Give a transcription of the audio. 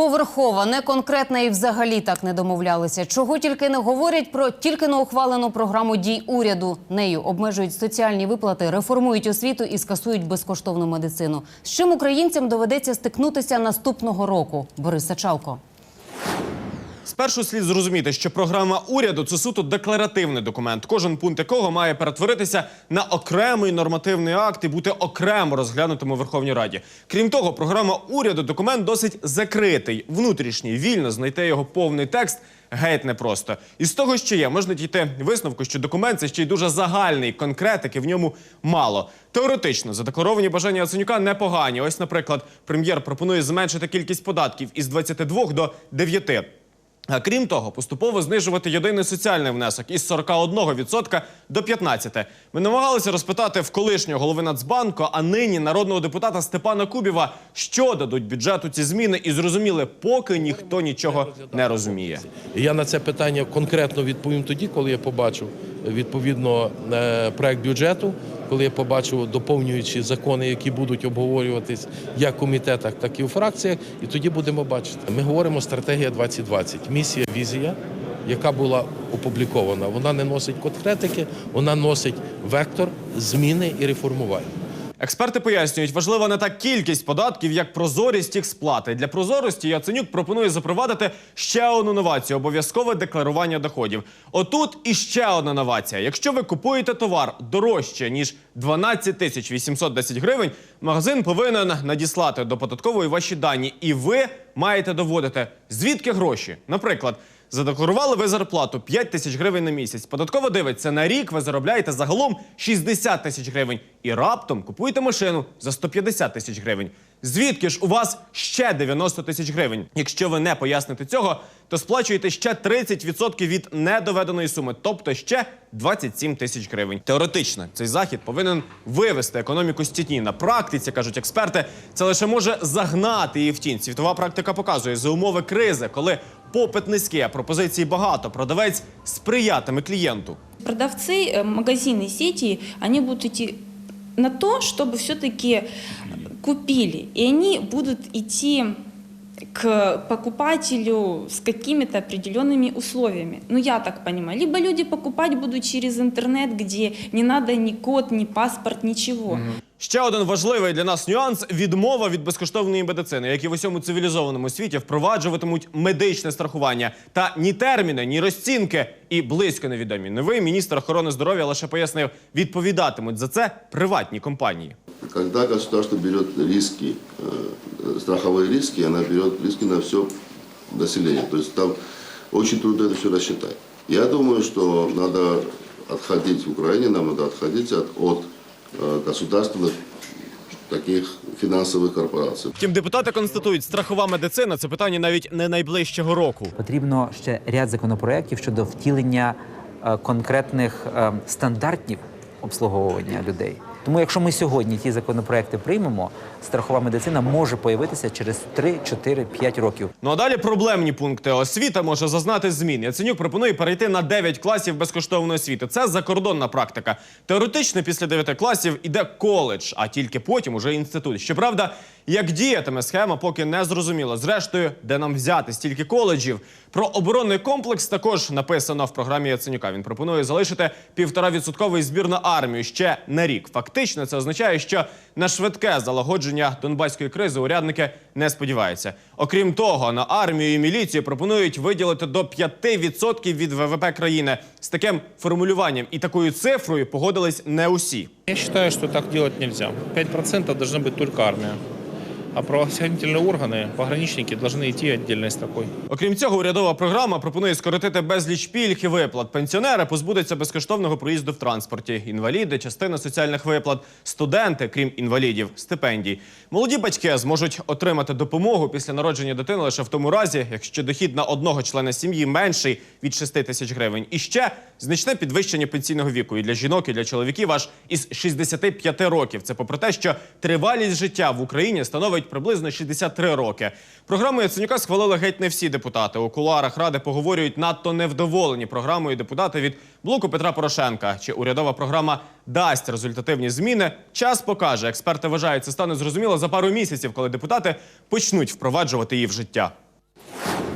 Поверхова, не конкретна і взагалі так не домовлялися. Чого тільки не говорять про тільки не ухвалену програму дій уряду. Нею обмежують соціальні виплати, реформують освіту і скасують безкоштовну медицину. З чим українцям доведеться стикнутися наступного року? Борис Сачалко. Спершу слід зрозуміти, що програма уряду це суто декларативний документ, кожен пункт якого має перетворитися на окремий нормативний акт і бути окремо розглянутим у Верховній Раді. Крім того, програма уряду документ досить закритий, внутрішній, вільно знайти його повний текст. Геть непросто. І з того, що є, можна дійти висновку, що документ це ще й дуже загальний, конкретики в ньому мало. Теоретично задекларовані бажання Яценюка непогані. Ось, наприклад, прем'єр пропонує зменшити кількість податків із 22 до 9. А крім того, поступово знижувати єдиний соціальний внесок із 41% до 15%. Ми намагалися розпитати в колишнього голови Нацбанку, а нині народного депутата Степана Кубіва, що дадуть бюджету ці зміни, і зрозуміли, поки ніхто нічого не розуміє. Я на це питання конкретно відповім тоді, коли я побачу відповідно е, проект бюджету, коли я побачу доповнюючі закони, які будуть обговорюватись як в комітетах, так і у фракціях. І тоді будемо бачити. Ми говоримо стратегія 2020, місія, візія. Яка була опублікована, вона не носить конкретики, вона носить вектор зміни і реформування. Експерти пояснюють, важлива не та кількість податків, як прозорість їх сплати. Для прозорості Яценюк пропонує запровадити ще одну новацію обов'язкове декларування доходів. Отут іще одна новація. Якщо ви купуєте товар дорожче ніж 12 тисяч 810 гривень, магазин повинен надіслати до податкової ваші дані, і ви маєте доводити звідки гроші. Наприклад. Задекларували ви зарплату 5 тисяч гривень на місяць. Податково дивиться на рік. Ви заробляєте загалом 60 тисяч гривень і раптом купуєте машину за 150 тисяч гривень. Звідки ж у вас ще 90 тисяч гривень? Якщо ви не поясните цього, то сплачуєте ще 30% від недоведеної суми, тобто ще 27 тисяч гривень. Теоретично цей захід повинен вивести економіку з тітні. На практиці кажуть експерти, це лише може загнати її в тінь. Світова практика показує за умови кризи, коли попит низький, а пропозицій багато. Продавець сприятиме клієнту. Продавцы, э, магазины, сети, они будут идти на то, чтобы все-таки купили. И они будут идти к покупателю с какими-то определенными условиями. Ну, я так понимаю. Либо люди покупать будут через интернет, где не надо ни код, ни паспорт, ничего. Ще один важливий для нас нюанс відмова від безкоштовної медицини, як і в усьому цивілізованому світі впроваджуватимуть медичне страхування. Та ні терміни, ні розцінки і близько невідомі. Новий міністр охорони здоров'я лише пояснив, відповідатимуть за це приватні компанії. Когда государство берет риски, э, страховые риски, она берет риски на все население. То есть там очень трудно это все рассчитать. Я думаю, что надо отходить в Украине, нам надо отходить от, от э, государственных таких фінансових корпорацій. Втім, депутати констатують, страхова медицина це питання навіть не найближчого року. Потрібно ще ряд законопроєктів щодо втілення е, конкретних е, стандартів обслуговування людей. Тому, якщо ми сьогодні ті законопроекти приймемо, страхова медицина може появитися через 3, 4, 5 років. Ну а далі проблемні пункти. Освіта може зазнати змін. Яценюк пропонує перейти на 9 класів безкоштовної освіти. Це закордонна практика. Теоретично після 9 класів іде коледж, а тільки потім уже інститут. Щоправда, як діятиме схема, поки не зрозуміло. Зрештою, де нам взяти стільки коледжів. Про оборонний комплекс також написано в програмі Яценюка. Він пропонує залишити півтора відсотковий збір на армію ще на рік. Фактично, це означає, що на швидке залагодження донбаської кризи урядники не сподіваються. Окрім того, на армію і міліцію пропонують виділити до 5% від ВВП країни. З таким формулюванням і такою цифрою погодились не усі. Я вважаю, що так делать нельзя. 5% має бути только армия А правоохранительные органы, пограничники должны идти отдельной строкой. Окрім цього, урядова програма пропонує скоротити безліч пільг і виплат. Пенсіонери позбудуться безкоштовного проїзду в транспорті. Інваліди, частина соціальних виплат, студенти, крім інвалідів, стипендій. Молоді батьки зможуть отримати допомогу після народження дитини лише в тому разі, якщо дохід на одного члена сім'ї менший від 6 тисяч гривень. І ще значне підвищення пенсійного віку і для жінок, і для чоловіків аж із 65 років. Це попри те, що тривалість життя в Україні становить приблизно 63 роки. Програму Яценюка схвалили геть не всі депутати. У кулуарах ради поговорюють надто невдоволені програмою депутати від блоку Петра Порошенка. Чи урядова програма дасть результативні зміни? Час покаже. Експерти вважають, це стане зрозуміло за пару місяців, коли депутати почнуть впроваджувати її в життя.